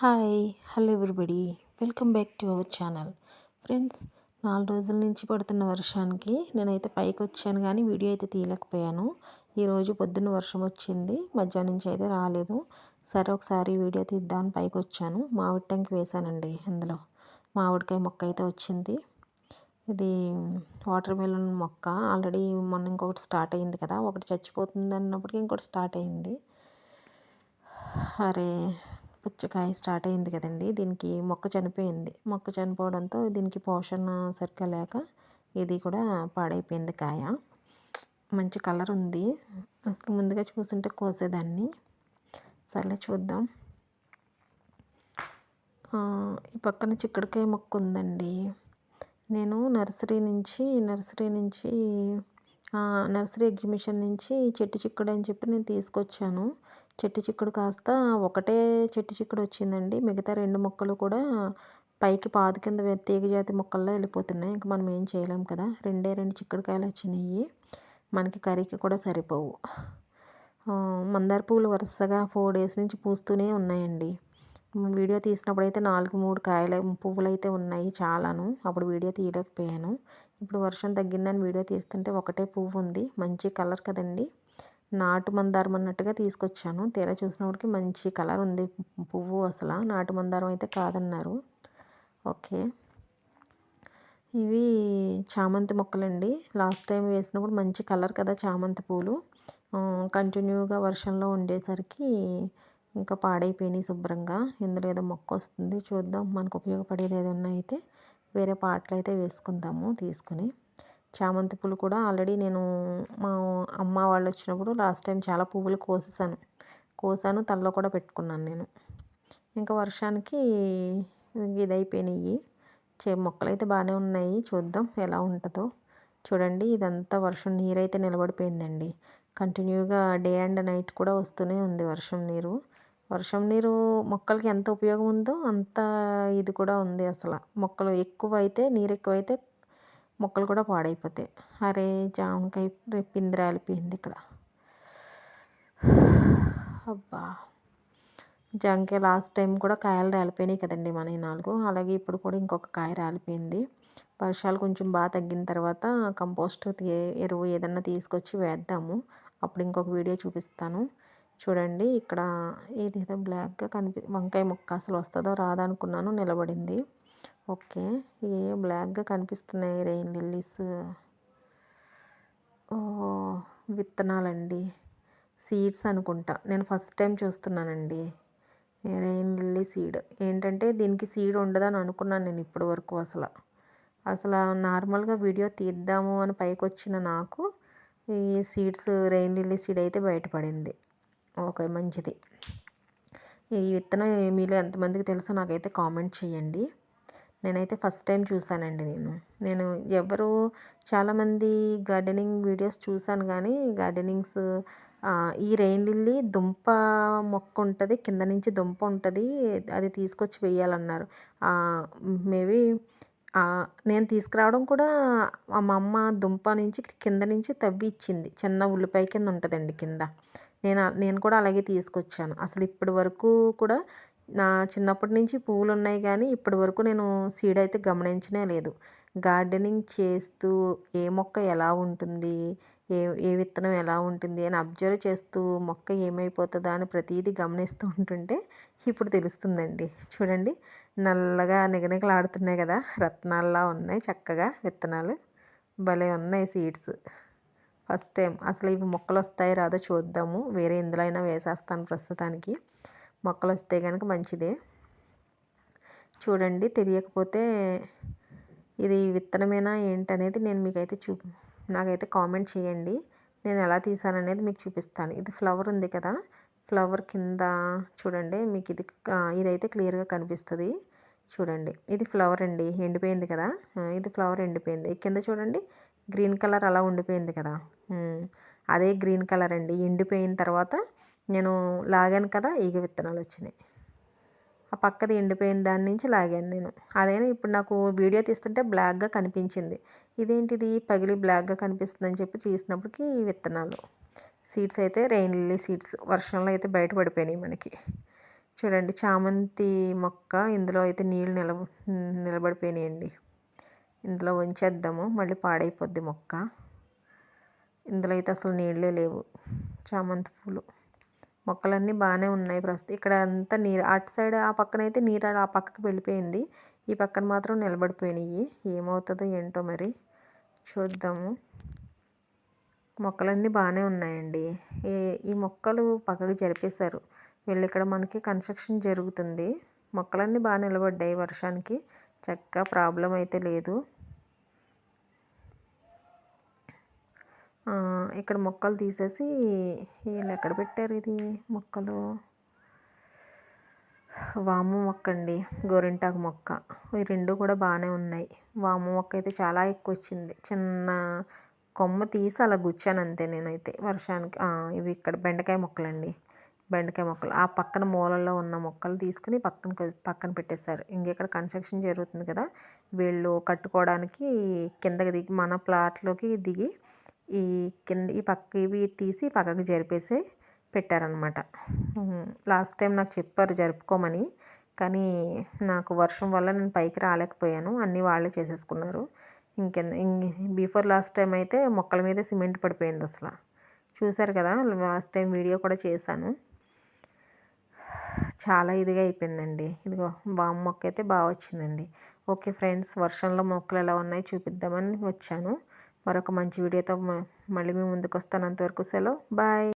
Hi hello everybody. Welcome back to our channel. Friends నాలుగు రోజుల నుంచి పడుతున్న వర్షానికి నేనైతే పైకి వచ్చాను కానీ వీడియో అయితే తీయలేకపోయాను. ఈరోజు పొద్దున్న వర్షం వచ్చింది మధ్యాహ్నం నుంచి అయితే రాలేదు. సరే ఒకసారి వీడియో తీద్దామని పైకి వచ్చాను. మామిడి ట్యాంక్ వేశానండి అందులో మామిడికాయ మొక్క అయితే వచ్చింది. ఇది వాటర్ మెలన్ మొక్క. ఆల్రెడీ మొన్న ఇంకొకటి స్టార్ట్ అయింది కదా ఒకటి చచ్చిపోతుంది అన్నప్పటికీ ఇంకోటి స్టార్ట్ అయింది. అరే పుచ్చకాయ స్టార్ట్ అయింది కదండి. దీనికి మొక్క చనిపోయింది. మొక్క చనిపోవడంతో దీనికి పోషణ సరిగ్గా లేక ఇది కూడా పాడైపోయింది కాయ. మంచి కలర్ ఉంది. అసలు ముందుగా చూసుంటే కోసేదాన్ని. సర్లే చూద్దాం. ఈ పక్కన చిక్కడికాయ మొక్క ఉందండి. నేను నర్సరీ నుంచి నర్సరీ నుంచి నర్సరీ ఎగ్జిబిషన్ నుంచి చెట్టు చిక్కుడు అని చెప్పి నేను తీసుకొచ్చాను. చెట్టు చిక్కుడు కాస్త ఒకటే చెట్టు చిక్కుడు వచ్చిందండి. మిగతా రెండు మొక్కలు కూడా పైకి పాదు కింద తీగజాతి మొక్కల్లో వెళ్ళిపోతున్నాయి. ఇంకా మనం ఏం చేయలేం కదా. రెండే రెండు చిక్కుడుకాయలు వచ్చినాయి. మనకి కర్రీకి కూడా సరిపోవు. మందార పువ్వులు వరుసగా ఫోర్ డేస్ నుంచి పూస్తూనే ఉన్నాయండి. వీడియో తీసినప్పుడు అయితే నాలుగు మూడు కాయలు పువ్వులు అయితే ఉన్నాయి చాలాను. అప్పుడు వీడియో తీయలేకపోయాను. ఇప్పుడు వర్షం తగ్గిందని వీడియో తీస్తుంటే ఒకటే పువ్వు ఉంది. మంచి కలర్ కదండి. నాటు మందారం అన్నట్టుగా తీసుకొచ్చాను. తీరా చూసినప్పటికి మంచి కలర్ ఉంది పువ్వు అసలు. నాటు మందారం అయితే కాదన్నారు. ఓకే. ఇవి చామంతి మొక్కలండి. లాస్ట్ టైం వేసినప్పుడు మంచి కలర్ కదా చామంతి పూలు. కంటిన్యూగా వర్షంలో ఉండేసరికి ఇంకా పాడైపోయినాయి శుభ్రంగా. ఇందులో ఏదో మొక్క వస్తుంది. చూద్దాం మనకు ఉపయోగపడేది ఏదన్నా అయితే వేరే పాటలు అయితే వేసుకుందాము తీసుకుని. చామంతి పూలు కూడా ఆల్రెడీ నేను మా అమ్మ వాళ్ళు వచ్చినప్పుడు లాస్ట్ టైం చాలా పువ్వులు కోసేసాను. కోసాను తలలో కూడా పెట్టుకున్నాను నేను. ఇంకా వర్షానికి ఇది అయిపోయినాయి చే మొక్కలు అయితే బాగానే ఉన్నాయి. చూద్దాం ఎలా ఉంటుందో. చూడండి ఇదంతా వర్షం నీరైతే నిలబడిపోయిందండి. కంటిన్యూగా డే అండ్ నైట్ కూడా వస్తూనే ఉంది వర్షం నీరు. వర్షం నీరు మొక్కలకి ఎంత ఉపయోగం ఉందో అంత ఇది కూడా ఉంది అసలు. మొక్కలు ఎక్కువ అయితే నీరు ఎక్కువైతే మొక్కలు కూడా పాడైపోతాయి. అరే జామకాయ పిండి రాలిపోయింది ఇక్కడ. అబ్బా. జామకాయ లాస్ట్ టైం కూడా కాయలు రాలిపోయినాయి కదండి మన నాలుగు. అలాగే ఇప్పుడు కూడా ఇంకొక కాయ రాలిపోయింది. వర్షాలు కొంచెం బాగా తగ్గిన తర్వాత కంపోస్ట్ ఎరువు ఏదన్నా తీసుకొచ్చి వేద్దాము. అప్పుడు ఇంకొక వీడియో చూపిస్తాను. చూడండి ఇక్కడ ఇది ఏదో బ్లాక్గా కనిపి వంకాయ ముక్క అసలు వస్తుందో రాదనుకున్నాను నిలబడింది. ఓకే. ఏ బ్లాక్గా కనిపిస్తున్నాయి రెయిన్ లిల్లీస్. ఓ విత్తనాలండి. సీడ్స్ అనుకుంటా. నేను ఫస్ట్ టైం చూస్తున్నానండి. Rain lily seed. ఏంటంటే దీనికి సీడ్ ఉండదని అనుకున్నాను నేను ఇప్పటి వరకు అసలు. అసలు నార్మల్గా వీడియో తీద్దాము అని పైకి వచ్చిన నాకు ఈ సీడ్స్ రెయిన్ లిల్లీ సీడ్ అయితే బయటపడింది. ఓకే మంచిది. ఈ విత్తనం మీలో ఎంతమందికి తెలుసో నాకైతే కామెంట్ చేయండి. నేనైతే ఫస్ట్ టైం చూసానండి నేను. నేను ఎవరు చాలామంది గార్డెనింగ్ వీడియోస్ చూసాను కానీ గార్డెనింగ్స్ ఈ రెయిన్ లిల్లీ దుంప మొక్క ఉంటుంది కింద నుంచి దుంప ఉంటుంది అది తీసుకొచ్చి వేయాలన్నారు. మేబీ నేను తీసుకురావడం కూడా మా అమ్మ దుంప నుంచి కింద నుంచి తవ్వి ఇచ్చింది. చిన్న ఉల్లిపాయ కింద ఉంటుందండి కింద. నేను నేను కూడా అలాగే తీసుకొచ్చాను. అసలు ఇప్పటి వరకు కూడా నా చిన్నప్పటి నుంచి పువ్వులు ఉన్నాయి కానీ ఇప్పటి వరకు నేను సీడ్ అయితే గమనించనే లేదు. గార్డెనింగ్ చేస్తూ ఏ మొక్క ఎలా ఉంటుంది? ఏ ఏ విత్తనం ఎలా ఉంటుంది? అని అబ్జర్వ్ చేస్తూ మొక్క ఏమైపోతుందా అని ప్రతిదీ గమనిస్తూ ఉంటుంటే ఇప్పుడు తెలుస్తుందండి. చూడండి నల్లగా నిగనిగలాడుతున్నాయి కదా రత్నాల్లా ఉన్నాయి చక్కగా విత్తనాలు. భలే ఉన్నాయి సీడ్స్ ఫస్ట్ టైం అసలు ఇవి మొక్కలు వస్తాయి రాదో చూద్దాము. వేరే ఇందులో అయినా వేసేస్తాను ప్రస్తుతానికి. మొక్కలు వస్తే కనుక మంచిదే. చూడండి తెలియకపోతే ఇది విత్తనమేనా ఏంటనేది నేను మీకైతే చూ నాకైతే కామెంట్ చేయండి. నేను ఎలా తీసాననేది మీకు చూపిస్తాను. ఇది ఫ్లవర్ ఉంది కదా ఫ్లవర్ కింద చూడండి మీకు ఇది ఇదైతే క్లియర్గా కనిపిస్తుంది. చూడండి ఇది ఫ్లవర్ అండి ఎండిపోయింది కదా ఇది ఫ్లవర్ ఎండిపోయింది. కింద చూడండి గ్రీన్ కలర్ అలా ఉండిపోయింది కదా అదే గ్రీన్ కలర్ అండి. ఎండిపోయిన తర్వాత నేను లాగాను కదా ఈగ విత్తనాలు వచ్చినాయి. ఆ పక్కది ఎండిపోయిన దాని నుంచి లాగాను నేను. అదైనా ఇప్పుడు నాకు వీడియో తీస్తుంటే బ్లాక్గా కనిపించింది. ఇదేంటిది? పగిలి బ్లాక్గా కనిపిస్తుందని చెప్పి తీసినప్పటికి విత్తనాలు. సీడ్స్ అయితే రెయిన్ లిల్లీ సీడ్స్ వర్షంలో అయితే బయటపడిపోయినాయి మనకి. చూడండి చామంతి మొక్క ఇందులో అయితే నీళ్ళు నిలబ నిలబడిపోయినాయండి. ఇందులో ఉంచేద్దాము మళ్ళీ పాడైపోద్ది మొక్క. ఇందులో అయితే అసలు నీళ్ళే లేవు. చామంతి పూలు. మొక్కలన్నీ బాగానే ఉన్నాయి ప్రస్తుతం. ఇక్కడ అంతా నీరు అటు సైడ్ ఆ పక్కన అయితే నీరు ఆ పక్కకి వెళ్ళిపోయింది. ఈ పక్కన మాత్రం నిలబడిపోయినాయి. ఏమవుతుందో ఏంటో మరి చూద్దాము. మొక్కలన్నీ బాగానే ఉన్నాయండి. ఈ మొక్కలు పక్కకు జరిపేశారు. వీళ్ళు ఇక్కడ మనకి కన్స్ట్రక్షన్ జరుగుతుంది. మొక్కలన్నీ బాగా నిలబడ్డాయి వర్షానికి. చక్కగా ప్రాబ్లం అయితే లేదు. ఇక్కడ మొక్కలు తీసేసి వీళ్ళు ఎక్కడ పెట్టారు ఇది? మొక్కలు. వాము మొక్క అండి. గోరింటాకు మొక్క. ఈ రెండు కూడా బాగానే ఉన్నాయి. వాము మొక్క అయితే చాలా ఎక్కువ వచ్చింది. చిన్న కొమ్మ తీసి అలా గుచ్చాను అంతే నేనైతే వర్షానికి. ఇవి ఇక్కడ బెండకాయ మొక్కలండి. బెండకాయ మొక్కలు. ఆ పక్కన మూలల్లో ఉన్న మొక్కలు తీసుకుని పక్కన పక్కన పెట్టేశారు. ఇంకెక్కడ కన్స్ట్రక్షన్ జరుగుతుంది కదా. వీళ్ళు కట్టుకోవడానికి కిందకి దిగి మన ప్లాట్లోకి దిగి ఈ కింద ఈ పక్క ఇవి తీసి పక్కకు జరిపేసి పెట్టారనమాట లాస్ట్ టైం నాకు చెప్పారు జరుపుకోమని కానీ నాకు వర్షం వల్ల నేను పైకి రాలేకపోయాను. అన్నీ వాళ్ళే చేసేసుకున్నారు. ఇంకెంత బిఫోర్ లాస్ట్ టైం అయితే మొక్కల మీద సిమెంట్ పడిపోయింది అసలు. చూశారు కదా లాస్ట్ టైం వీడియో కూడా చేశాను. చాలా ఇదిగా అయిపోయిందండి. ఇదిగో బామ్ మొక్క అయితే బాగా వచ్చిందండి. ఓకే ఫ్రెండ్స్ వర్షంలో మొక్కలు ఎలా ఉన్నాయి చూపిద్దామని వచ్చాను. మరొక మంచి వీడియోతో మళ్ళీ మీ ముందుకు వస్తాను. అంతవరకు సెలవు. బాయ్.